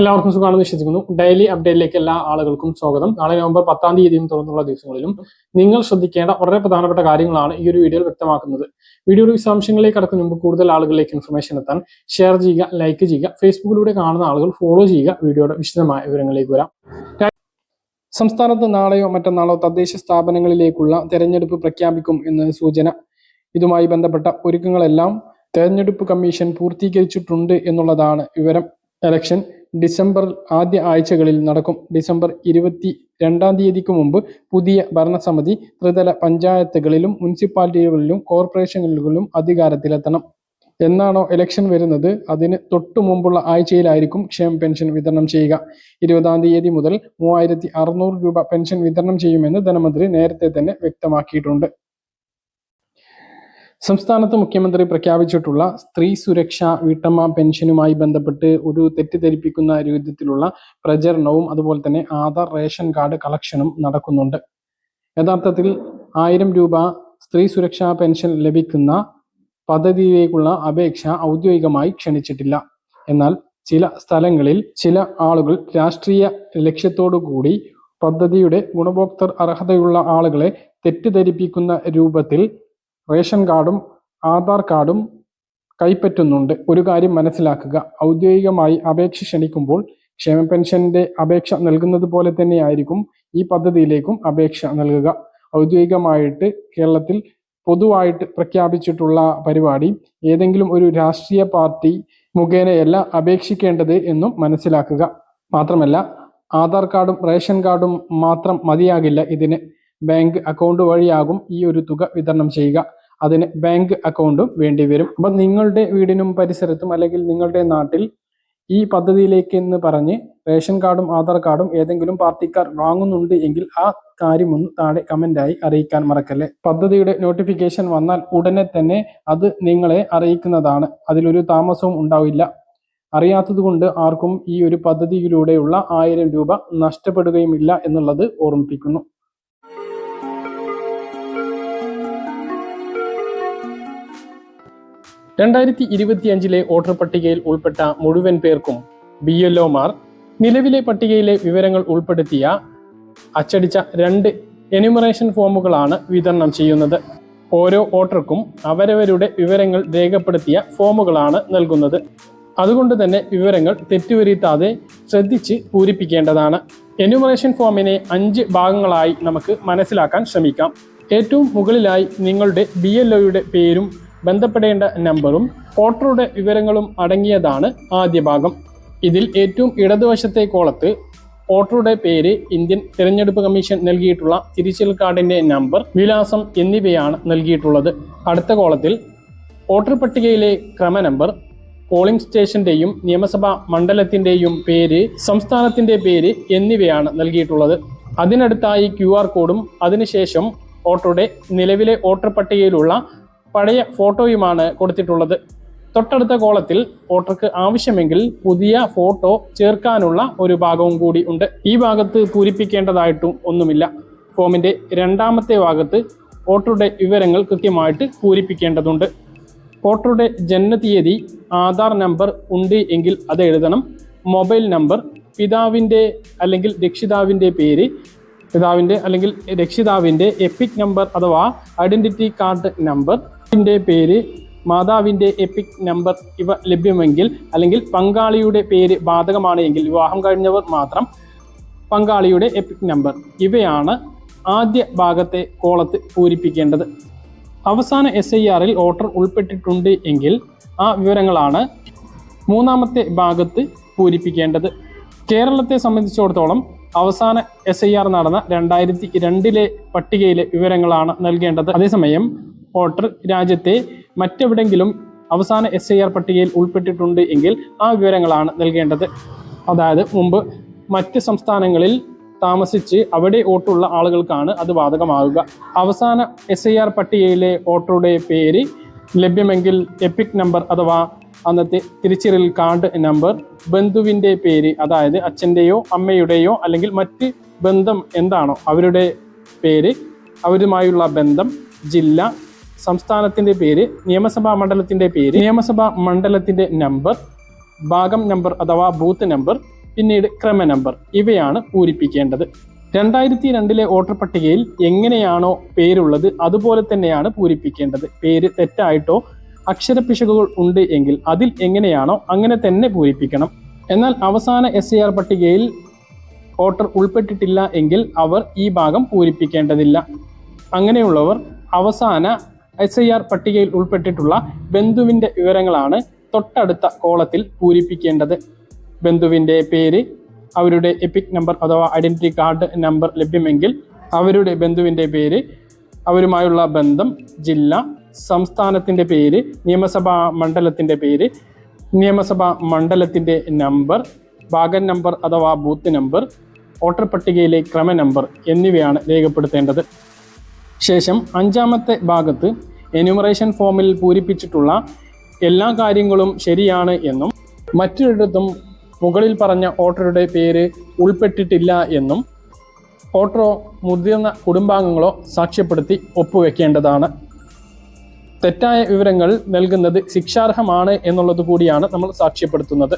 എല്ലാവർക്കും സുഖമാണെന്ന് വിശ്വസിക്കുന്നു. ഡെയിലി അപ്ഡേറ്റിലേക്ക് എല്ലാ ആളുകൾക്കും സ്വാഗതം. നാളെ നവംബർ പത്താം തീയതിയും തുറന്നുള്ള ദിവസങ്ങളിലും നിങ്ങൾ ശ്രദ്ധിക്കേണ്ട വളരെ പ്രധാനപ്പെട്ട കാര്യങ്ങളാണ് ഈ ഒരു വീഡിയോയിൽ വ്യക്തമാക്കുന്നത്. വീഡിയോയുടെ വിശദാംശങ്ങളിലേക്ക് കടക്കുന്ന മുമ്പ് കൂടുതൽ ആളുകളിലേക്ക് ഇൻഫർമേഷൻ എത്താൻ ഷെയർ ചെയ്യുക ലൈക്ക് ചെയ്യുക ഫേസ്ബുക്കിലൂടെ കാണുന്ന ആളുകൾ ഫോളോ ചെയ്യുക വീഡിയോയുടെ വിശദമായ വിവരങ്ങളിലേക്ക് വരാം. സംസ്ഥാനത്ത് നാളെയോ മറ്റന്നാളോ തദ്ദേശ സ്ഥാപനങ്ങളിലേക്കുള്ള തെരഞ്ഞെടുപ്പ് പ്രഖ്യാപിക്കും എന്ന സൂചന. ഇതുമായി ബന്ധപ്പെട്ട ഒരുക്കങ്ങളെല്ലാം തെരഞ്ഞെടുപ്പ് കമ്മീഷൻ പൂർത്തീകരിച്ചിട്ടുണ്ട് എന്നുള്ളതാണ് വിവരം. ഇലക്ഷൻ ഡിസംബർ ആദ്യ ആഴ്ചകളിൽ നടക്കും. ഡിസംബർ ഇരുപത്തി രണ്ടാം തീയതിക്ക് മുമ്പ് പുതിയ ഭരണസമിതി ത്രിതല പഞ്ചായത്തുകളിലും മുനിസിപ്പാലിറ്റികളിലും കോർപ്പറേഷനുകളിലും അധികാരത്തിലെത്തണം. എന്നാണോ ഇലക്ഷൻ വരുന്നത്? അതിന് തൊട്ടു മുമ്പുള്ള ആഴ്ചയിലായിരിക്കും ക്ഷേമ പെൻഷൻ വിതരണം ചെയ്യുക. ഇരുപതാം തീയതി മുതൽ മൂവായിരത്തി അറുന്നൂറ് രൂപ പെൻഷൻ വിതരണം ചെയ്യുമെന്ന് ധനമന്ത്രി നേരത്തെ തന്നെ വ്യക്തമാക്കിയിട്ടുണ്ട്. സംസ്ഥാനത്ത് മുഖ്യമന്ത്രി പ്രഖ്യാപിച്ചിട്ടുള്ള സ്ത്രീ സുരക്ഷ വീട്ടമ്മ പെൻഷനുമായി ബന്ധപ്പെട്ട് ഒരു തെറ്റിദ്ധരിപ്പിക്കുന്ന രീതിയിലുള്ള പ്രചരണവും അതുപോലെ തന്നെ ആധാർ റേഷൻ കാർഡ് കളക്ഷനും നടക്കുന്നുണ്ട്. യഥാർത്ഥത്തിൽ ആയിരം രൂപ സ്ത്രീ സുരക്ഷാ പെൻഷൻ ലഭിക്കുന്ന പദ്ധതിയിലേക്കുള്ള അപേക്ഷ ഔദ്യോഗികമായി ക്ഷണിച്ചിട്ടില്ല. എന്നാൽ ചില സ്ഥലങ്ങളിൽ ചില ആളുകൾ രാഷ്ട്രീയ ലക്ഷ്യത്തോടു കൂടി പദ്ധതിയുടെ ഗുണഭോക്തൃ അർഹതയുള്ള ആളുകളെ തെറ്റിദ്ധരിപ്പിക്കുന്ന രൂപത്തിൽ റേഷൻ കാർഡും ആധാർ കാർഡും കൈപ്പറ്റുന്നുണ്ട്. ഒരു കാര്യം മനസ്സിലാക്കുക. ഔദ്യോഗികമായി അപേക്ഷ ക്ഷണിക്കുമ്പോൾ ക്ഷേമ പെൻഷന്റെ അപേക്ഷ നൽകുന്നത് പോലെ തന്നെയായിരിക്കും ഈ പദ്ധതിയിലേക്കും അപേക്ഷ നൽകുക. ഔദ്യോഗികമായിട്ട് കേരളത്തിൽ പൊതുവായിട്ട് പ്രഖ്യാപിച്ചിട്ടുള്ള പരിപാടി ഏതെങ്കിലും ഒരു രാഷ്ട്രീയ പാർട്ടി മുഖേനയല്ല അപേക്ഷിക്കേണ്ടത് എന്നും മനസ്സിലാക്കുക. മാത്രമല്ല ആധാർ കാർഡും റേഷൻ കാർഡും മാത്രം മതിയാകില്ല ഇതിന്. ബാങ്ക് അക്കൗണ്ട് വഴിയാകും ഈ ഒരു തുക വിതരണം ചെയ്യുക. അതിന് ബാങ്ക് അക്കൗണ്ടും വേണ്ടി വരും. അപ്പം നിങ്ങളുടെ വീടിനും പരിസരത്തും അല്ലെങ്കിൽ നിങ്ങളുടെ നാട്ടിൽ ഈ പദ്ധതിയിലേക്ക് എന്ന് പറഞ്ഞ് റേഷൻ കാർഡും ആധാർ കാർഡും ഏതെങ്കിലും പാർട്ടിക്കാർ വാങ്ങുന്നുണ്ട് എങ്കിൽ ആ കാര്യമൊന്ന് താഴെ കമന്റായി അറിയിക്കാൻ മറക്കല്ലേ. പദ്ധതിയുടെ നോട്ടിഫിക്കേഷൻ വന്നാൽ ഉടനെ തന്നെ അത് നിങ്ങളെ അറിയിക്കുന്നതാണ്. അതിലൊരു താമസവും ഉണ്ടാവില്ല. അറിയാത്തതുകൊണ്ട് ആർക്കും ഈ ഒരു പദ്ധതിയിലൂടെയുള്ള ആയിരം രൂപ നഷ്ടപ്പെടുകയുമില്ല എന്നുള്ളത് ഓർമ്മിപ്പിക്കുന്നു. രണ്ടായിരത്തി ഇരുപത്തിയഞ്ചിലെ വോട്ടർ പട്ടികയിൽ ഉൾപ്പെട്ട മുഴുവൻ പേർക്കും ബി എൽ ഒമാർ നിലവിലെ പട്ടികയിലെ വിവരങ്ങൾ ഉൾപ്പെടുത്തിയ അച്ചടിച്ച രണ്ട് എന്യൂമറേഷൻ ഫോമുകളാണ് വിതരണം ചെയ്യുന്നത്. ഓരോ വോട്ടർക്കും അവരവരുടെ വിവരങ്ങൾ രേഖപ്പെടുത്തിയ ഫോമുകളാണ് നൽകുന്നത്. അതുകൊണ്ട് തന്നെ വിവരങ്ങൾ തെറ്റുവരുത്താതെ ശ്രദ്ധിച്ച് പൂരിപ്പിക്കേണ്ടതാണ്. എന്യൂമറേഷൻ ഫോമിനെ അഞ്ച് ഭാഗങ്ങളായി നമുക്ക് മനസ്സിലാക്കാൻ ശ്രമിക്കാം. ഏറ്റവും മുകളിലായി നിങ്ങളുടെ ബി എൽ ഒയുടെ പേരും ബന്ധപ്പെടേണ്ട നമ്പറും വോട്ടറുടെ വിവരങ്ങളും അടങ്ങിയതാണ് ആദ്യ ഭാഗം. ഇതിൽ ഏറ്റവും ഇടതുവശത്തെ കോളത്ത് വോട്ടറുടെ പേര് ഇന്ത്യൻ തിരഞ്ഞെടുപ്പ് കമ്മീഷൻ നൽകിയിട്ടുള്ള തിരിച്ചൽ കാർഡിന്റെ നമ്പർ വിലാസം എന്നിവയാണ് നൽകിയിട്ടുള്ളത്. അടുത്ത കോളത്തിൽ വോട്ടർ പട്ടികയിലെ ക്രമ നമ്പർ പോളിംഗ് സ്റ്റേഷന്റെയും നിയമസഭാ മണ്ഡലത്തിന്റെയും പേര് സംസ്ഥാനത്തിന്റെ പേര് എന്നിവയാണ് നൽകിയിട്ടുള്ളത്. അതിനടുത്തായി ക്യു കോഡും അതിനുശേഷം വോട്ടറുടെ നിലവിലെ വോട്ടർ പട്ടികയിലുള്ള പഴയ ഫോട്ടോയുമാണ് കൊടുത്തിട്ടുള്ളത്. തൊട്ടടുത്ത കോളത്തിൽ വോട്ടർക്ക് ആവശ്യമെങ്കിൽ പുതിയ ഫോട്ടോ ചേർക്കാനുള്ള ഒരു ഭാഗവും കൂടി ഉണ്ട്. ഈ ഭാഗത്ത് പൂരിപ്പിക്കേണ്ടതായിട്ടും ഒന്നുമില്ല. ഫോമിന്റെ രണ്ടാമത്തെ ഭാഗത്ത് വോട്ടറുടെ വിവരങ്ങൾ കൃത്യമായിട്ട് പൂരിപ്പിക്കേണ്ടതുണ്ട്. വോട്ടറുടെ ജനനതീയതി ആധാർ നമ്പർ ഉണ്ട് എങ്കിൽ അത് എഴുതണം. മൊബൈൽ നമ്പർ പിതാവിന്റെ അല്ലെങ്കിൽ രക്ഷിതാവിന്റെ പേര് പിതാവിന്റെ അല്ലെങ്കിൽ രക്ഷിതാവിന്റെ എപ്പിക് നമ്പർ അഥവാ ഐഡന്റിറ്റി കാർഡ് നമ്പർ ന്റെ പേര് മാതാവിന്റെ എപ്പിക് നമ്പർ ഇവ ലഭ്യമെങ്കിൽ അല്ലെങ്കിൽ പങ്കാളിയുടെ പേര് ബാധകമാണ് എങ്കിൽ വിവാഹം കഴിഞ്ഞവർ മാത്രം പങ്കാളിയുടെ എപ്പിക് നമ്പർ ഇവയാണ് ആദ്യ ഭാഗത്തെ കോളത്ത് പൂരിപ്പിക്കേണ്ടത്. അവസാന എസ് ഐ ആറിൽ ഓർഡർ ഉൾപ്പെട്ടിട്ടുണ്ട് എങ്കിൽ ആ വിവരങ്ങളാണ് മൂന്നാമത്തെ ഭാഗത്ത് പൂരിപ്പിക്കേണ്ടത്. കേരളത്തെ സംബന്ധിച്ചിടത്തോളം അവസാന എസ് ഐ ആർ നടന്ന രണ്ടായിരത്തി രണ്ടിലെ പട്ടികയിലെ വിവരങ്ങളാണ് നൽകേണ്ടത്. അതേസമയം വോട്ടർ രാജ്യത്തെ മറ്റെവിടെങ്കിലും അവസാന എസ് ഐ ആർ പട്ടികയിൽ ഉൾപ്പെട്ടിട്ടുണ്ട് എങ്കിൽ ആ വിവരങ്ങളാണ് നൽകേണ്ടത്. അതായത് മുമ്പ് മറ്റ് സംസ്ഥാനങ്ങളിൽ താമസിച്ച് അവിടെ വോട്ടുള്ള ആളുകൾക്കാണ് അത് ബാധകമാകുക അവസാന എസ് ഐ ആർ പട്ടികയിലെ വോട്ടറുടെ പേര് ലഭ്യമെങ്കിൽ എപ്പിക് നമ്പർ അഥവാ അന്നത്തെ തിരിച്ചറിയൽ കാർഡ് നമ്പർ ബന്ധുവിന്റെ പേര് അതായത് അച്ഛന്റെയോ അമ്മയുടെയോ അല്ലെങ്കിൽ മറ്റ് ബന്ധം എന്താണോ അവരുടെ പേര് അവരുമായുള്ള ബന്ധം ജില്ല സംസ്ഥാനത്തിന്റെ പേര് നിയമസഭാ മണ്ഡലത്തിന്റെ പേര് നിയമസഭാ മണ്ഡലത്തിന്റെ നമ്പർ ഭാഗം നമ്പർ അഥവാ ബൂത്ത് നമ്പർ പിന്നീട് ക്രമ നമ്പർ ഇവയാണ് പൂരിപ്പിക്കേണ്ടത്. രണ്ടായിരത്തി രണ്ടിലെ വോട്ടർ പട്ടികയിൽ എങ്ങനെയാണോ പേരുള്ളത് അതുപോലെ തന്നെയാണ് പൂരിപ്പിക്കേണ്ടത്. പേര് തെറ്റായിട്ടോ അക്ഷരപ്പിശകുകൾ ഉണ്ട് എങ്കിൽ അതിൽ എങ്ങനെയാണോ അങ്ങനെ തന്നെ പൂരിപ്പിക്കണം. എന്നാൽ അവസാന എസ് പട്ടികയിൽ വോട്ടർ ഉൾപ്പെട്ടിട്ടില്ല എങ്കിൽ അവർ ഈ ഭാഗം പൂരിപ്പിക്കേണ്ടതില്ല. അങ്ങനെയുള്ളവർ അവസാന എസ് ഐ ആർ പട്ടികയിൽ ഉൾപ്പെട്ടിട്ടുള്ള ബന്ധുവിന്റെ വിവരങ്ങളാണ് തൊട്ടടുത്ത കോളത്തിൽ പൂരിപ്പിക്കേണ്ടത്. ബന്ധുവിന്റെ പേര് അവരുടെ എപ്പിക് നമ്പർ അഥവാ ഐഡന്റിറ്റി കാർഡ് നമ്പർ ലഭ്യമെങ്കിൽ അവരുടെ ബന്ധുവിന്റെ പേര് അവരുമായുള്ള ബന്ധം ജില്ല സംസ്ഥാനത്തിന്റെ പേര് നിയമസഭാ മണ്ഡലത്തിന്റെ പേര് നിയമസഭാ മണ്ഡലത്തിന്റെ നമ്പർ ഭാഗൻ നമ്പർ അഥവാ ബൂത്ത് നമ്പർ വോട്ടർ പട്ടികയിലെ ക്രമ നമ്പർ എന്നിവയാണ് രേഖപ്പെടുത്തേണ്ടത്. ശേഷം അഞ്ചാമത്തെ ഭാഗത്ത് എന്യൂമറേഷൻ ഫോമിൽ പൂരിപ്പിച്ചിട്ടുള്ള എല്ലാ കാര്യങ്ങളും ശരിയാണ് എന്നും മറ്റൊരിടത്തും മുകളിൽ പറഞ്ഞ ഓട്ടോയുടെ പേര് ഉൾപ്പെട്ടിട്ടില്ല എന്നും ഓട്ടോ മുതിർന്ന കുടുംബാംഗങ്ങളോ സാക്ഷ്യപ്പെടുത്തി ഒപ്പുവെക്കേണ്ടതാണ്. തെറ്റായ വിവരങ്ങൾ നൽകുന്നത് ശിക്ഷാർഹമാണ് എന്നുള്ളത് കൂടിയാണ് നമ്മൾ സാക്ഷ്യപ്പെടുത്തുന്നത്.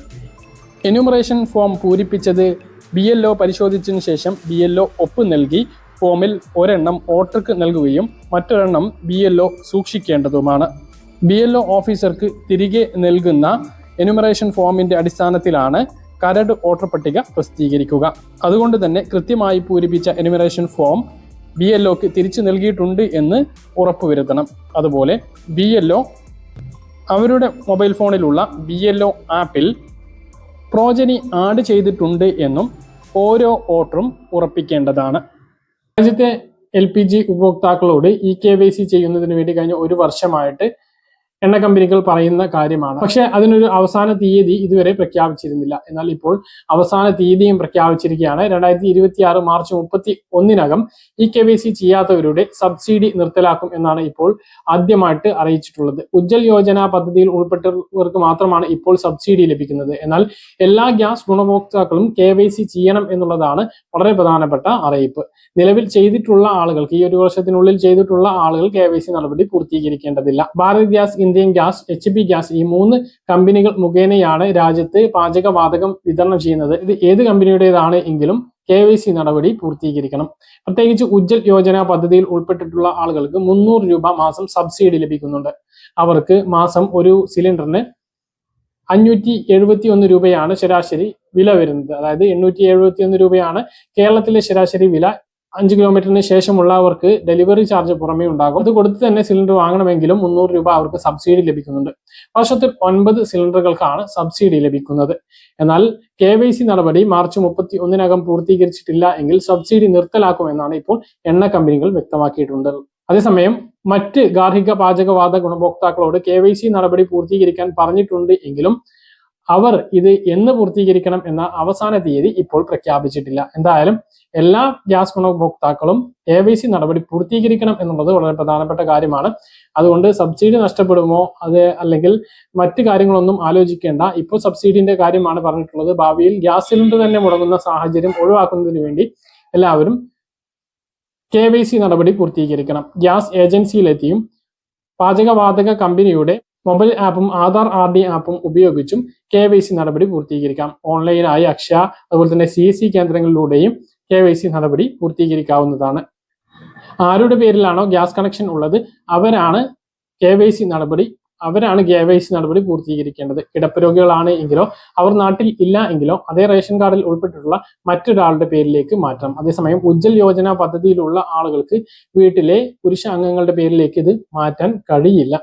എന്യൂമറേഷൻ ഫോം പൂരിപ്പിച്ചത് ബി എൽ ഒ പരിശോധിച്ചതിന് ശേഷം ബി എൽ ഒ ഒപ്പ് നൽകി ഫോമിൽ ഒരെണ്ണം ഓട്ടർക്ക് നൽകുകയും മറ്റൊരെണ്ണം ബി എൽ ഒ സൂക്ഷിക്കേണ്ടതുമാണ്. ബി എൽ ഒ ഓഫീസർക്ക് തിരികെ നൽകുന്ന എനുമറേഷൻ ഫോമിന്റെ അടിസ്ഥാനത്തിലാണ് കരട് ഓട്ടർ പട്ടിക പ്രസിദ്ധീകരിക്കുക. അതുകൊണ്ട് തന്നെ കൃത്യമായി പൂരിപ്പിച്ച എനുമറേഷൻ ഫോം ബി എൽ ഒക്ക് തിരിച്ചു നൽകിയിട്ടുണ്ട് എന്ന് ഉറപ്പുവരുത്തണം. അതുപോലെ ബി എൽ ഒ അവരുടെ മൊബൈൽ ഫോണിലുള്ള ബി എൽ ഒ ആപ്പിൽ പ്രോജനി ആഡ് ചെയ്തിട്ടുണ്ട് എന്നും ഓരോ ഓട്ടറും ഉറപ്പിക്കേണ്ടതാണ്. രാജ്യത്തെ എൽ പി ജി ഉപഭോക്താക്കളോട് ഇ കെ വൈ സി ചെയ്യുന്നതിന് വേണ്ടി കഴിഞ്ഞ ഒരു വർഷമായിട്ട് എണ്ണ കമ്പനികൾ പറയുന്ന കാര്യമാണ്. പക്ഷെ അതിനൊരു അവസാന തീയതി ഇതുവരെ പ്രഖ്യാപിച്ചിരുന്നില്ല. എന്നാൽ ഇപ്പോൾ അവസാന തീയതിയും പ്രഖ്യാപിച്ചിരിക്കുകയാണ്. രണ്ടായിരത്തി ഇരുപത്തി ആറ് മാർച്ച് മുപ്പത്തി ഒന്നിനകം ഇ കെ വി സി ചെയ്യാത്തവരുടെ സബ്സിഡി നിർത്തലാക്കും എന്നാണ് ഇപ്പോൾ ആദ്യമായിട്ട് അറിയിച്ചിട്ടുള്ളത്. ഉജ്ജൽ യോജന പദ്ധതിയിൽ ഉൾപ്പെട്ടവർക്ക് മാത്രമാണ് ഇപ്പോൾ സബ്സിഡി ലഭിക്കുന്നത്. എന്നാൽ എല്ലാ ഗ്യാസ് ഗുണഭോക്താക്കളും കെ വൈ സി ചെയ്യണം എന്നുള്ളതാണ് വളരെ പ്രധാനപ്പെട്ട അറിയിപ്പ്. നിലവിൽ ചെയ്തിട്ടുള്ള ആളുകൾക്ക് ഈ ഒരു വർഷത്തിനുള്ളിൽ ചെയ്തിട്ടുള്ള ആളുകൾ കെ വൈ സി നടപടി പൂർത്തീകരിക്കേണ്ടതില്ല. Bharat gas Indian gas H P gas ഈ മൂന്ന് കമ്പനികൾ മുഖേനയാണ് രാജ്യത്ത് പാചകവാതകം വിതരണം ചെയ്യുന്നത്. ഇത് ഏത് കമ്പനിയുടേതാണ് എങ്കിലും കെ വൈ സി നടപടി പൂർത്തീകരിക്കണം. പ്രത്യേകിച്ച് ഉജ്ജൽ യോജന പദ്ധതിയിൽ ഉൾപ്പെട്ടിട്ടുള്ള ആളുകൾക്ക് മുന്നൂറ് രൂപ മാസം സബ്സിഡി ലഭിക്കുന്നുണ്ട്. അവർക്ക് മാസം ഒരു സിലിണ്ടറിന് അഞ്ഞൂറ്റി എഴുപത്തി ഒന്ന് രൂപയാണ് ശരാശരി വില വരുന്നത്. അതായത് എണ്ണൂറ്റി എഴുപത്തി ഒന്ന് രൂപയാണ് കേരളത്തിലെ ശരാശരി വില അഞ്ച് കിലോമീറ്ററിന് ശേഷമുള്ളവർക്ക് ഡെലിവറി ചാർജ് പുറമേ ഉണ്ടാകും. അത് കൊടുത്ത് തന്നെ സിലിണ്ടർ വാങ്ങണമെങ്കിലും മുന്നൂറ് രൂപ അവർക്ക് സബ്സിഡി ലഭിക്കുന്നുണ്ട്. വർഷത്തിൽ ഒൻപത് സിലിണ്ടറുകൾക്കാണ് സബ്സിഡി ലഭിക്കുന്നത്. എന്നാൽ കെ വൈ സി നടപടി മാർച്ച് മുപ്പത്തി ഒന്നിനകം പൂർത്തീകരിച്ചിട്ടില്ല എങ്കിൽ സബ്സിഡി നിർത്തലാക്കുമെന്നാണ് ഇപ്പോൾ എണ്ണ കമ്പനികൾ വ്യക്തമാക്കിയിട്ടുണ്ട്. അതേസമയം മറ്റ് ഗാർഹിക പാചകവാത ഗുണഭോക്താക്കളോട് കെ വൈ സി നടപടി പൂർത്തീകരിക്കാൻ പറഞ്ഞിട്ടുണ്ട് എങ്കിലും അവർ ഇത് എന്ന് പൂർത്തീകരിക്കണം എന്ന അവസാന തീയതി ഇപ്പോൾ പ്രഖ്യാപിച്ചിട്ടില്ല. എന്തായാലും എല്ലാ ഗ്യാസ് ഗുണഭോക്താക്കളും എ സി നടപടി പൂർത്തീകരിക്കണം എന്നുള്ളത് വളരെ പ്രധാനപ്പെട്ട കാര്യമാണ്. അതുകൊണ്ട് സബ്സിഡി നഷ്ടപ്പെടുമോ അത് അല്ലെങ്കിൽ മറ്റ് കാര്യങ്ങളൊന്നും ആലോചിക്കേണ്ട. ഇപ്പോൾ സബ്സിഡിന്റെ കാര്യമാണ് പറഞ്ഞിട്ടുള്ളത്. ഭാവിയിൽ ഗ്യാസ് സിലിണ്ടർ തന്നെ മുടങ്ങുന്ന സാഹചര്യം ഒഴിവാക്കുന്നതിന് വേണ്ടി എല്ലാവരും കെ വൈ സി നടപടി പൂർത്തീകരിക്കണം. ഗ്യാസ് ഏജൻസിയിലെത്തിയും പാചകവാതക കമ്പനിയുടെ മൊബൈൽ ആപ്പും ആധാർ ആർ ഡി ആപ്പും ഉപയോഗിച്ചും കെ വൈ സി നടപടി പൂർത്തീകരിക്കാം. ഓൺലൈനായി അക്ഷയ അതുപോലെ തന്നെ സി സി കേന്ദ്രങ്ങളിലൂടെയും കെ വൈ സി നടപടി പൂർത്തീകരിക്കാവുന്നതാണ്. ആരുടെ പേരിലാണോ ഗ്യാസ് കണക്ഷൻ ഉള്ളത് അവരാണ് കെ വൈ സി നടപടി അവരാണ് കെ വൈ സി നടപടി പൂർത്തീകരിക്കേണ്ടത്. കിടപ്പ് എങ്കിലോ അവർ നാട്ടിൽ ഇല്ല എങ്കിലോ അതേ റേഷൻ കാർഡിൽ ഉൾപ്പെട്ടിട്ടുള്ള മറ്റൊരാളുടെ പേരിലേക്ക് മാറ്റണം. അതേസമയം ഉജ്ജൽ യോജന പദ്ധതിയിലുള്ള ആളുകൾക്ക് വീട്ടിലെ പുരുഷ അംഗങ്ങളുടെ പേരിലേക്ക് ഇത് മാറ്റാൻ കഴിയില്ല.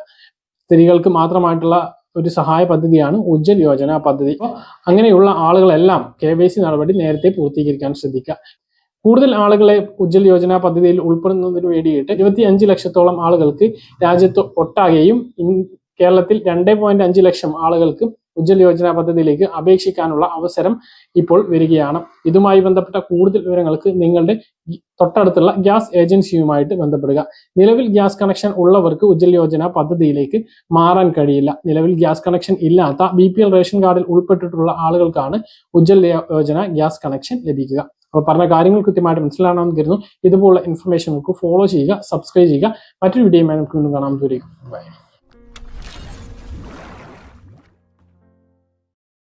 സ്ത്രീകൾക്ക് മാത്രമായിട്ടുള്ള ഒരു സഹായ പദ്ധതിയാണ് ഉജ്ജൽ യോജന പദ്ധതി. അപ്പോൾ അങ്ങനെയുള്ള ആളുകളെല്ലാം കെ വൈ സി നടപടി നേരത്തെ പൂർത്തീകരിക്കാൻ ശ്രദ്ധിക്കുക. കൂടുതൽ ആളുകളെ ഉജ്ജൽ യോജന പദ്ധതിയിൽ ഉൾപ്പെടുന്നതിന് വേണ്ടിയിട്ട് ഇരുപത്തി അഞ്ച് ലക്ഷത്തോളം ആളുകൾക്ക് രാജ്യത്ത് ഒട്ടാകെയും കേരളത്തിൽ രണ്ട് പോയിന്റ് അഞ്ച് ലക്ഷം ആളുകൾക്ക് ഉജ്ജൽ യോജന പദ്ധതിയിലേക്ക് അപേക്ഷിക്കാനുള്ള അവസരം ഇപ്പോൾ വരികയാണ്. ഇതുമായി ബന്ധപ്പെട്ട കൂടുതൽ വിവരങ്ങൾക്ക് നിങ്ങളുടെ തൊട്ടടുത്തുള്ള ഗ്യാസ് ഏജൻസിയുമായിട്ട് ബന്ധപ്പെടുക. നിലവിൽ ഗ്യാസ് കണക്ഷൻ ഉള്ളവർക്ക് ഉജ്ജൽ യോജന പദ്ധതിയിലേക്ക് മാറാൻ കഴിയില്ല. നിലവിൽ ഗ്യാസ് കണക്ഷൻ ഇല്ലാത്ത ബി റേഷൻ കാർഡിൽ ഉൾപ്പെട്ടിട്ടുള്ള ആളുകൾക്കാണ് ഉജ്ജൽ യോജന ഗ്യാസ് കണക്ഷൻ ലഭിക്കുക. അപ്പോൾ പറഞ്ഞ കാര്യങ്ങൾ കൃത്യമായിട്ട് മനസ്സിലാണെന്ന് കരുതുന്നു. ഇതുപോലുള്ള ഇൻഫർമേഷൻ നമുക്ക് ഫോളോ ചെയ്യുക സബ്സ്ക്രൈബ് ചെയ്യുക. മറ്റൊരു വീഡിയോയുമായി നമുക്ക് വീണ്ടും കാണാൻ ദൂരേക്കും ബൈ